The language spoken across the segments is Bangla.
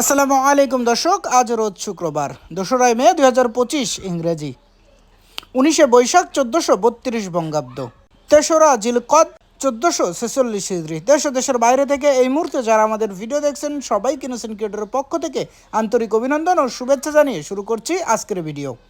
আসসালামু আলাইকুম দর্শক, আজ রোজ শুক্রবার দোসরাই মে দু হাজার পঁচিশ, ইংরেজি। উনিশে বৈশাখ চোদ্দোশো বত্রিশ বঙ্গাব্দ। তেসরা জিলকদ চোদ্দোশো ছেচল্লিশ হিজড়ি দেশ ও দেশের বাইরে থেকে এই মুহূর্তে যারা আমাদের ভিডিও দেখছেন সবাই কিনোসেন ক্রিয়েটরের পক্ষ থেকে আন্তরিক অভিনন্দন ও শুভেচ্ছা জানিয়ে শুরু করছি আজকের ভিডিও।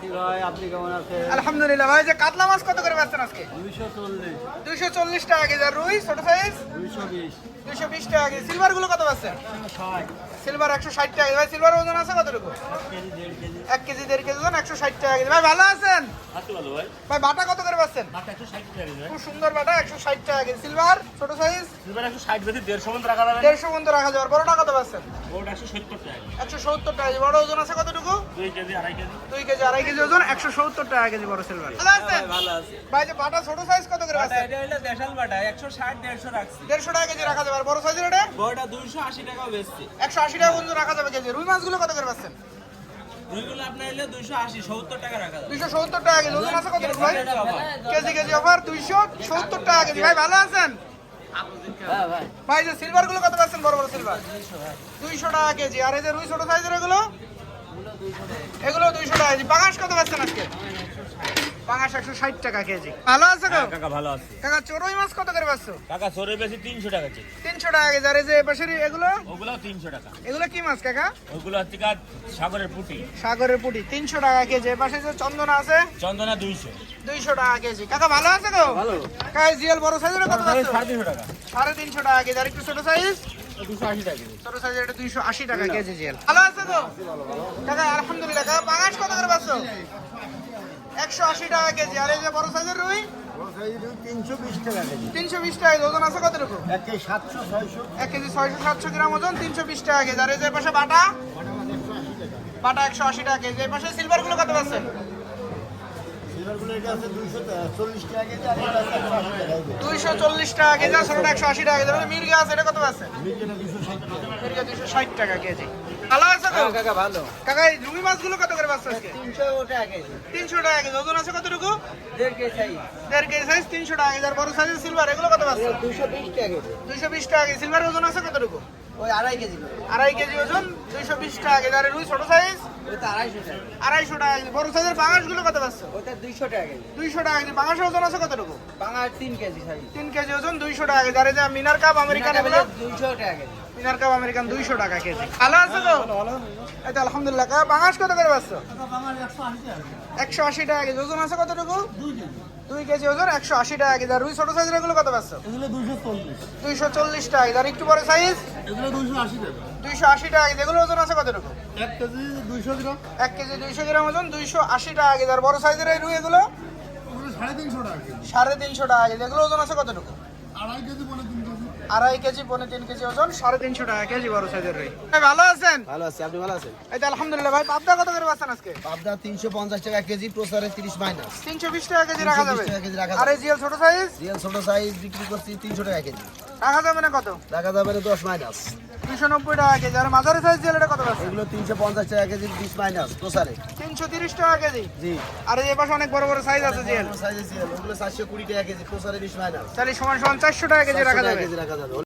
ভাই আপনি কেমন আছেন? আলহামদুলিল্লাহ ভাই যে কাতলা মাছ কত করে বেচছেন আজকে? দুইশো চল্লিশ। দুইশো চল্লিশ টাকা কেজি। আর রুই ছোট সাইজ? দুইশো বিশ। দুইশো বিশ টাকা কেজি। সিলভারগুলো কত বেচছেন ষাট। সিলভার একশো ষাট টাকা ভাই সিলভার ওজন আছে কতটুকু? KG KG. এক কেজি ওজন একশো ষাট টাকা কেজি। ভাই ভালো আছেন? আছি ভালো ভাই। ভাই বাটা কত করে টাকা কেজি খুব সুন্দর বাটা একশো ষাট টাকা কেজি। সিলভার ছোট সাইজ? সিলভার বেশি রাখা যাবে দেড়শো পর্যন্ত রাখা যাবে। বড়টা কত ওটা একশো সত্তর টাকা বড় ওজন আছে কতটুকু? দুই কেজি আড়াই কেজি। দুই কেজি আড়াই কেজি ওজন একশো সত্তর টাকা কেজি বড় সিলভার ভালো আছে। ভাই যে বাটা ছোট সাইজ কত করে বেচছেন এটা হলো দেশাল বাটা একশো ষাট দেড়শো রাখছি। দেড়শো টাকা কেজি রাখা যাবে। আর বড় সাইজের এটা? বড়টা দুইশো আশি টাকাও বেচছি। একশো আশি টাকা পর্যন্ত রাখা যাবে কেজি। রুই মাছগুলো কত করে বেচছেন দুইগুলো আপনার এলে দুইশো আশি সত্তর টাকা রাখা যাবে। দুইশো সত্তর টাকা কেজি। ওজন আছে কত ভাই? কেজি কেজি অফার দুইশো সত্তর টাকা কেজি। ভাই ভালো আছেন? হ্যাঁ ভাই। ভাই যে সিলভারগুলো কত পাচ্ছেন? বড় বড় সিলভার দুইশো টাকা কেজি। আর এই যে রুই ছোট সাইজের এগুলো? এগুলো দুইশো টাকা কেজি। পাঙাশ কত পাচ্ছেন আজকে? পাঙাশ একশো ষাট টাকা কেজি। ভালো আছে গো? কাকা ভালো আছে। কাকা চড়ুই মাছ কত করে পাচ্ছ কাকা সরে বেশি তিনশো টাকা কেজি। তিনশো টাকা কেজি। আর এই যে পাশের এগুলো? ওগুলো তিনশো টাকা। এগুলো কি মাছ কাকা? ওগুলো হচ্ছে কাজ সাগরের পুটি। সাগরের পুটি। তিনশো টাকা কেজি। এ পাশে যে চন্দনা আছে? চন্দনা দুইশো। দুইশো টাকা কেজি। কাকা ভালো আছে গো? ভালো। কাকা জিএল বড় সাইজের কত পাচ্ছ সাড়ে তিনশো টাকা। সাড়ে তিনশো টাকা কেজি। আর একটু ছোট সাইজ ছোট সাইজের এটা দুইশো আশি টাকা কেজি জিএল ভালো আছে তো? কাকা আলহামদুলিল্লাহ। কাকা পাঙাশ কত করে পাচ্ছ? একশো আশি টাকা কেজি। আর এই যে বড় সাইজের রুই? তিনশো বিশ টাকা কেজি। তিনশো বিশ টাকা ওজন আছে এক কেজি সাতশো ছয়শো। এক কেজি ছয়শো সাতশো গ্রাম ওজন তিনশো বিশ টাকা কেজি। আর এই যে পাশে বাটা? বাটা একশো আশি টাকা। কেজি। এই পাশে সিলভারগুলো কত পাচ্ছেন? সিলভারগুলো দুইশো চল্লিশ টাকা কেজি আর আছে ছোটটা একশো আশি টাকা কেজি। আর মির্গা আছে এটা কত দুশো টাকা। মির্গা দুইশো ষাট টাকা কেজি। ভালো আছে তো? কাকা ভালো। কাকা এই রুই মাছগুলো কত করে পাচ্ছে আজকে? তিনশো টাকা কেজি। তিনশো টাকা কেজি। ওজন আছে কতটুকু? দেড় কেজি চাই দেড় কেজি সাইজ তিনশো টাকা কেজি। আর বড় সাইজের সিলভার এগুলো কত পাচ্ছে দুইশো বিশ টাকা কেজি। দুইশো বিশ টাকা কেজি। সিলভার ওজন আছে কতটুকু? ওই আড়াই কেজি আড়াই কেজি ওজন দুইশো বিশ টাকা কেজি। আর রুই ছোট সাইজ ওইটা আড়াইশো টাকা। আড়াইশো টাকা কেজি। বড় সাইজের কত পাচ্ছে? ওইটা দুইশো টাকা কেজি। দুইশো টাকা কেজি। বাঙাশের ওজন আছে কতটুকু? তিন কেজি চাই তিন কেজি ওজন দুইশো টাকা কেজি। আর এই যে মিনার কাপ আমেরিকান এগুলো? দুইশো টাকা কেজি। মিনার কাপ আমেরিকান দুইশো টাকা কেজি। ভালো আছে তো? এই আলহামদুলিল্লাহ। বাঙাশ কত করে পাচ্ছ? একশো আশি টাকা কেজি। ওজন আছে কতটুকু? দুই কেজি। ওজন একশো আশি টাকা কেজি। রুই ছোট সাইজের এগুলো কত পাচ্ছ? দুইশো চল্লিশ। টাকা কেজি। আর একটু বড় সাইজ? দুইশো আশি টাকা। কেজি। এগুলো ওজন আছে কতটুকু? এক কেজি দুইশো গ্রাম। এক কেজি দুইশো গ্রাম ওজন দুইশো আশি টাকা কেজি। আর বড় সাইজের এই রুই এগুলো? সাড়ে তিনশো টাকা সাড়ে তিনশো টাকা কেজি। এগুলো ওজন আছে কতটুকু? আড়াই কেজি পনেরো তিন কেজি। ওজন সাড়ে তিনশো টাকা কেজি বড় সাইজের রুই। ভালো আছেন? ভালো আছি আপনি ভালো আছেন? আলহামদুলিল্লাহ ভাই পাবদা কত করে পাবদা তিনশো পঞ্চাশ টাকা কেজি প্রচারে তিরিশ মাইনাস। তিনশো বিশ টাকা কেজি রাখা যাবে? আর এই জিএল ছোট সাইজ ছোট সাইজ বিক্রি করছি তিনশো টাকা কেজি। রাখা যাবে না কত? রাখা যাবে না দশ মাইনাস। তিনশো নব্বই টাকা কেজি। আর মাঝারি সাইজ জিএল এটা কত এগুলো তিনশো পঞ্চাশ টাকা কেজি বিশ মাইনাস প্রচারে 330 টাকা কেজি? জি। আর এই পাশে অনেক বড় বড় সাইজ আছে জেল সাইজ আছে ওগুলো 420 টাকা কেজি প্রসারে 20 মাইনাস তাহলে সমান সমান 400 টাকা কেজি রাখা যাবে। কেজি রাখা যাবে।